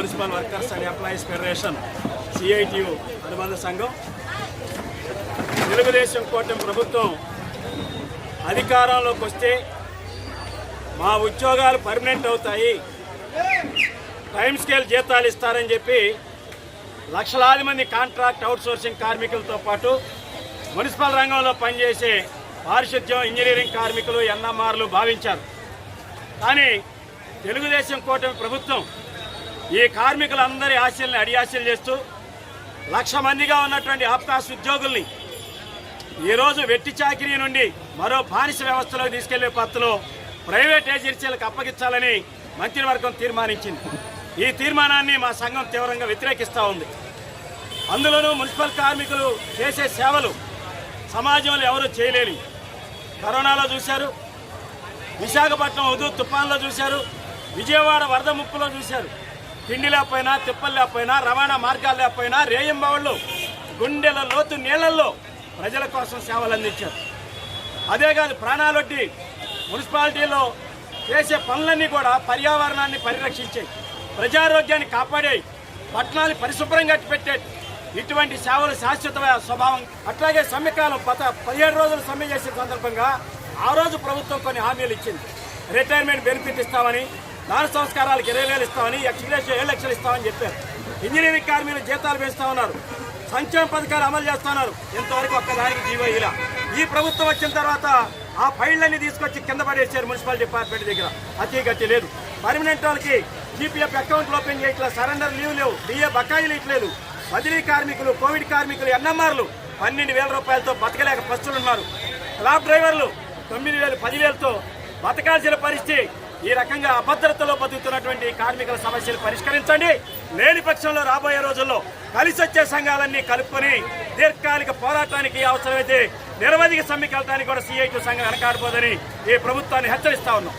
Municipal workers and employees federation CITU అనుబంధ సంఘం. తెలుగుదేశం కూటమి ప్రభుత్వం అధికారంలోకి వస్తే మా ఉద్యోగాలు పర్మనెంట్ అవుతాయి. టైం స్కేల్ జీతాలు ఇస్తారని చెప్పి లక్షలాది మంది కాంట్రాక్ట్ అవుట్సోర్సింగ్ కార్మికులతో పాటు మున్సిపల్ రంగంలో పనిచేసే పారిశుద్ధ్యం ఇంజనీరింగ్ కార్మికులు ఎన్ఎంఆర్లు భావించారు. కానీ తెలుగుదేశం కూటమి ప్రభుత్వం ఈ కార్మికులందరి ఆశల్ని అడియాశలు చేస్తూ లక్ష మందిగా ఉన్నటువంటి ఆప్కాస్ ఉద్యోగుల్ని ఈరోజు వెట్టి చాకిరీ నుండి మరో బానిస వ్యవస్థలోకి తీసుకెళ్ళే పత్తులో ప్రైవేట్ ఏజెన్సీలకు అప్పగించాలని మంత్రివర్గం తీర్మానించింది. ఈ తీర్మానాన్ని మా సంఘం తీవ్రంగా వ్యతిరేకిస్తూ ఉంది. అందులోనూ మున్సిపల్ కార్మికులు చేసే సేవలు సమాజంలో ఎవరూ చేయలేని కరోనాలో చూశారు విశాఖపట్నం ఉదు తుఫాన్లో చూశారు విజయవాడ వరద ముప్పులో చూశారు. తిండి లేకపోయినా తిప్పలు లేకపోయినా రవాణా మార్గాలు లేకపోయినా రేయింబవళ్ళు గుండెల లోతు నీళ్ళలో ప్రజల కోసం సేవలు అందించారు. అదే కాదు ప్రాణాలొడ్డి మున్సిపాలిటీలో చేసే పనులన్నీ కూడా పర్యావరణాన్ని పరిరక్షించాయి. ప్రజారోగ్యాన్ని కాపాడాయి. పట్టణాలు పరిశుభ్రంగా పెట్టే ఇటువంటి సేవలు శాశ్వత స్వభావం. అట్లాగే సమ్మెకాలం పత పదిహేడు రోజులు సమ్మె చేసే సందర్భంగా ఆ రోజు ప్రభుత్వం కొన్ని హామీలు ఇచ్చింది. రిటైర్మెంట్ బెనిఫిట్ ఇస్తామని దాన సంస్కారాలకు ఇరవై వేలు ఇస్తామని ఎక్స్గ్రేషన్ ఏడు లక్షలు ఇస్తామని చెప్పారు. ఇంజనీరింగ్ కార్మికులు జీతాలు పెంచుతా ఉన్నారు సంక్షేమ పథకాలు అమలు చేస్తున్నారు. ఇంతవరకు ఒక్కదానికి జీవో ఇలా ఈ ప్రభుత్వం వచ్చిన తర్వాత ఆ ఫైళ్ళన్నీ తీసుకొచ్చి కింద పడేసారు మున్సిపల్ డిపార్ట్మెంట్ దగ్గర. అతి గతి లేదు. పర్మనెంట్ వాళ్ళకి జీపీఎఫ్ అకౌంట్లు ఓపెన్ చేయట్లేదు సరెండర్ లీవ్ లేవు. డిఏ బకాయిలు ఇట్లేదు. బదిలీ కార్మికులు కోవిడ్ కార్మికులు ఎన్ఎంఆర్లు పన్నెండు వేల రూపాయలతో బతకలేక పస్తులున్నారు. క్లాబ్ డ్రైవర్లు తొమ్మిది వేలు పదివేలతో బతకాల్సిన పరిస్థితి ఈ రకంగా అభద్రతలో బతుకుతున్నటువంటి కార్మికుల సమస్యలు పరిష్కరించండి. లేని పక్షంలో రాబోయే రోజుల్లో కలిసి వచ్చే సంఘాలన్నీ కలుపుకొని దీర్ఘకాలిక పోరాటానికి అవసరమైతే నిరవధిక సమ్మెకి కూడా సిఐటి సంఘం వెనకాడిపోదని ఈ ప్రభుత్వాన్ని హెచ్చరిస్తా ఉన్నాం.